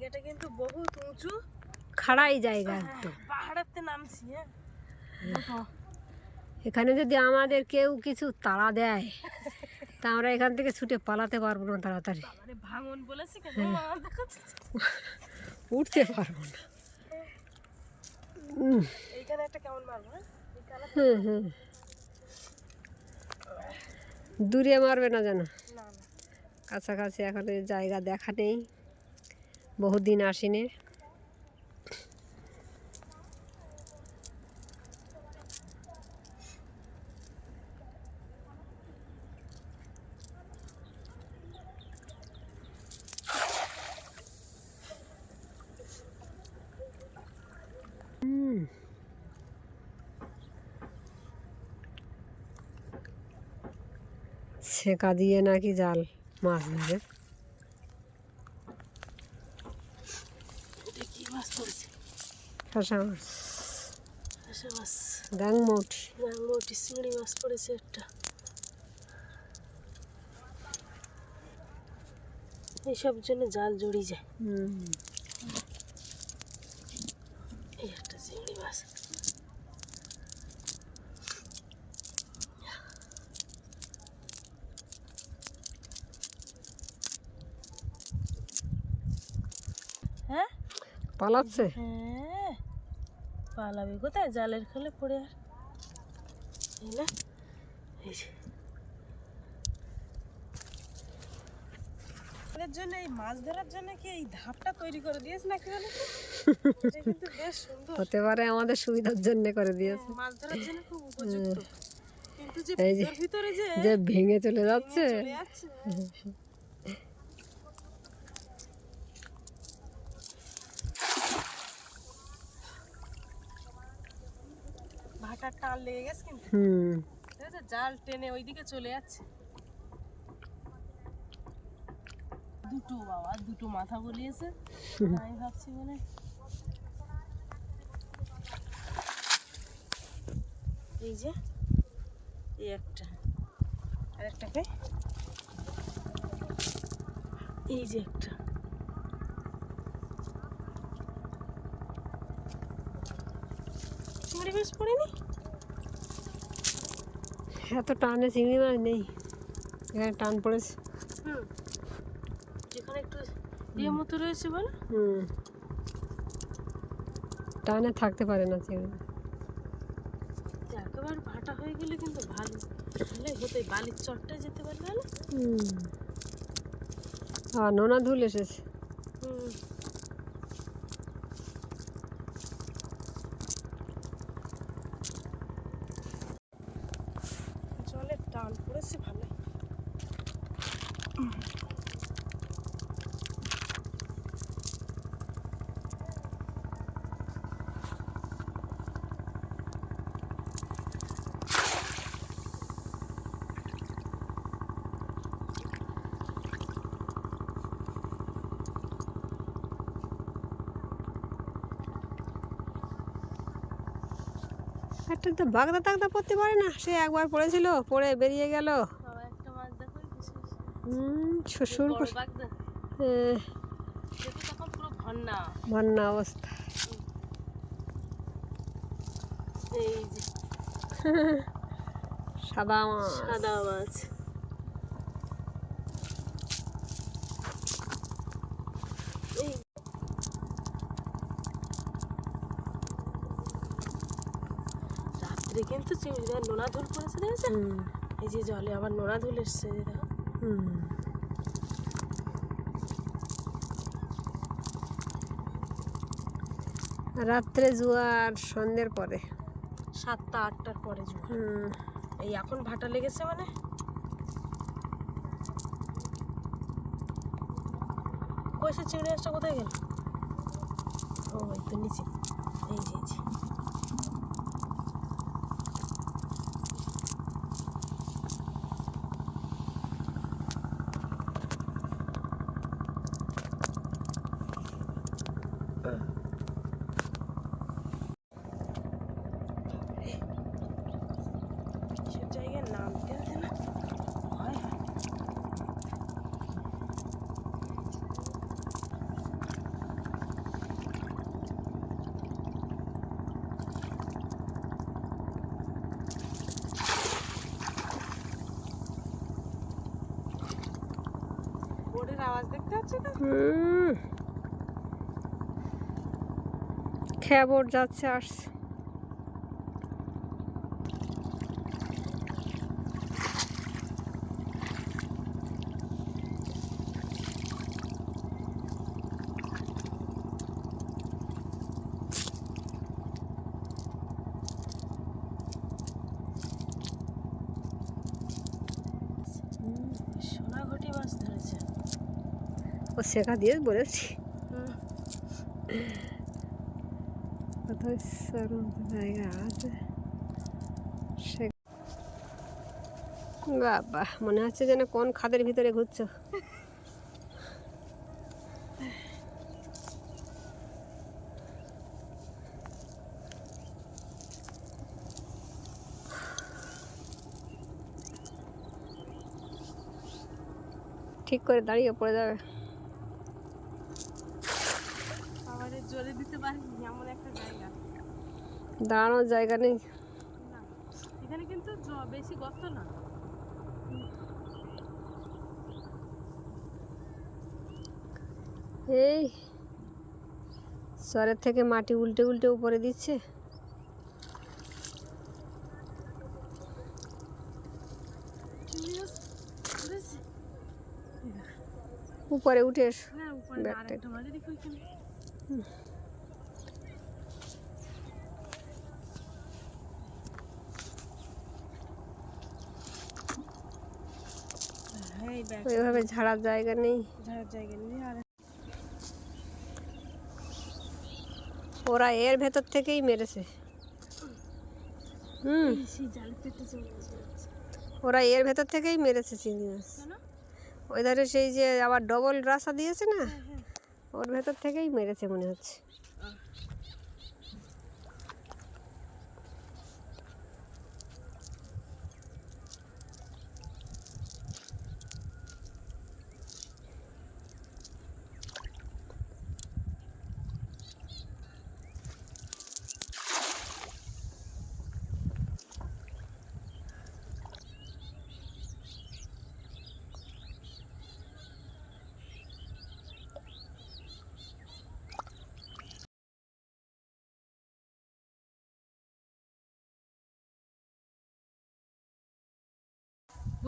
জায়গাটা কিন্তু বহুত উঁচু খাড়াই জায়গা একদম। পাহাড়েতে নামছি হ্যাঁ। এখানে যদি আমাদের কেউ কিছু তাড়া দেয় তা আমরা এখান থেকে ছুটে পালাতে পারব না তাড়াতাড়ি। ভাঙন বলেছি উঠতে পারব না। হ্যাঁ? দূরে মারবে না যেন। কাছাকাছি এখন জায়গা দেখা নেই। বহুদিন আসিনি। ছেঁকা দিয়ে নাকি জাল মাছ ধরে এটা কি মাছ পড়েছে শশা মাছ আসে মাছ গাংমৌটি গাঙ্গটি চিংড়ি মাছ পড়েছে একটা। এইসব জন্য জাল জড়িয়ে যায়। এই একটা চিংড়ি মাছ। হ্যাঁ? পালাচ্ছে? হ্যাঁ? পালাবে কোথায়? জালের খেলে পড়ে আর। এই না এই যে। এর জন্য এই মাছ ধরার জন্য কি এই ধাপটা তৈরি করে দিয়েছে নাকি বলো তো? এটা কিন্তু বেশ সুন্দর। হতে পারে আমাদের সুবিধার জন্য করে দিয়েছে। মাছ ধরার জন্য খুব উপযুক্ত। কিন্তু যে ভিতর ভিতরে যে যে ভেঙে চলে যাচ্ছে। চলে যাচ্ছে টান লেগে গেছে কিন্তু। হুম। জাল টেনে ওইদিকে চলে যাচ্ছে। দুটো বাবা দুটো মাথা গলিয়েছে। আমি ভাবছি মানে এই যে এই একটা আর একটাকে এই যে একটা। চিংড়ি মাছ পড়েনি? এত টানে চিংড়ি মাছ নেই। এখানে টান পড়েছে। হুম। যেখানে একটু ইয়ে মতো রয়েছে বলো? হুম। টানে থাকতে পারে না চিংড়ি। একেবারে ভাটা হয়ে গেলে কিন্তু ভালো। ভালোই হতো বালির চটটায় যেতে পারলে হলো হুম। আর নোনা ধুল এসেছে। হুম। জলের টান পড়েছে ভালো একটা তো বাগদা টাগদা পড়তে পারে না। সে একবার পড়েছিল পড়ে বেরিয়ে গেল। শ্বশুর বন্যা অবস্থা। সাদা মাছ। সাদা মাছ। রাত্রে কিন্তু নোনা ধুল পড়েছে দেখেছ? এই যে জলে আবার নোনা ধুল এসছে দেখো। হুম। রাত্রে জোয়ার সন্ধ্যের পরে? সাতটা আটটার পরে জোয়ার। হুম। এই এখন ভাটা লেগেছে মানে? কইসে চিংড়ি মাছটা কোথায় গেল? ও এই তো নিচে। এই যে। Şimdi nam geldi mi? Hay hay. বোর্ডের আওয়াজ দেখতে পাচ্ছ না হুম খেয়ে বোর্ড যাচ্ছে আসছে ও শেখা দিয়ে বলেছি। জায়গা আছে? বাবা, মনে হচ্ছে যেন কোন খাদের ভিতরে ঘুরছো। ঠিক করে দাঁড়িয়ে পড়ে যাবে আবার এ জোরে দিতে পারিনি এমন একটা জায়গা দাঁড়ানোর জায়গা নেই। এখানে কিন্তু বেশি গর্ত না। এই সরের থেকে মাটি উল্টে উল্টে উপরে দিচ্ছে? উপরে উঠে এসো। ব্যাগটা- আরেকটা মাঝে দেখো এখানে হ্যাঁ এই ব্যাগ ওইভাবে ঝাড়ার জায়গা নেই। ঝাড়ার জায়গা নেই। আর ওরা এর ভেতর থেকেই মেরেছে। হুম। ওরা এর ভেতর থেকেই মেরেছে চিংড়ি মাছ। ওই ধারে সেই যে আবার ডবল রাস্তা দিয়েছে না? হ্যাঁ হ্যাঁ। ওর ভেতর থেকেই মেরেছে মনে হচ্ছে।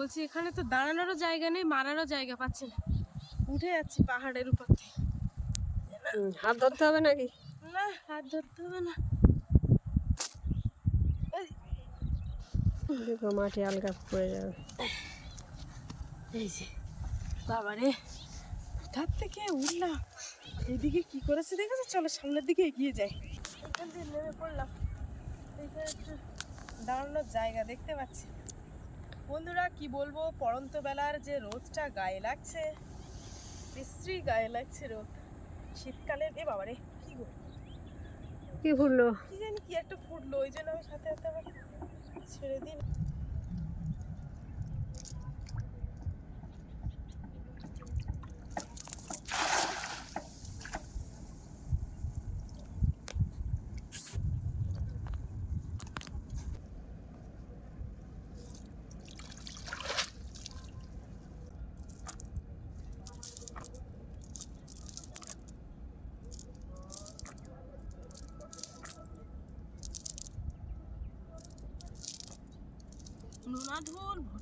বলছি এখানে তো দাঁড়ানোরও জায়গা নেই মারারও জায়গা পাচ্ছি না। উঠে যাচ্ছি পাহাড়ের উপর থেকে হাত ধরতে হবে নাকি? না হাত ধরতে হবে না। দেখো মাটি আলগা পড়ে যাবে। এই যে বাবারে কোথার থেকে উঠলাম? এদিকে কি করেছে দেখেছ? চলো সামনের দিকে এগিয়ে যাই। এখান থেকে নেমে পড়লাম। এখানে একটা দাঁড়ানোর জায়গা দেখতে পাচ্ছি। বন্ধুরা কি বলব? পড়ন্ত বেলার যে রোদটা গায়ে লাগছে বিশ্রী গায়ে লাগছে রোদ। শীতকালে এ বাবারে কি গো? কি ফুটলো কি জানি কি একটা ফুটলো ওই জন্য আমি সাথে সাথে আবার ছেড়ে দিন নোনা ঢোল ভর্তি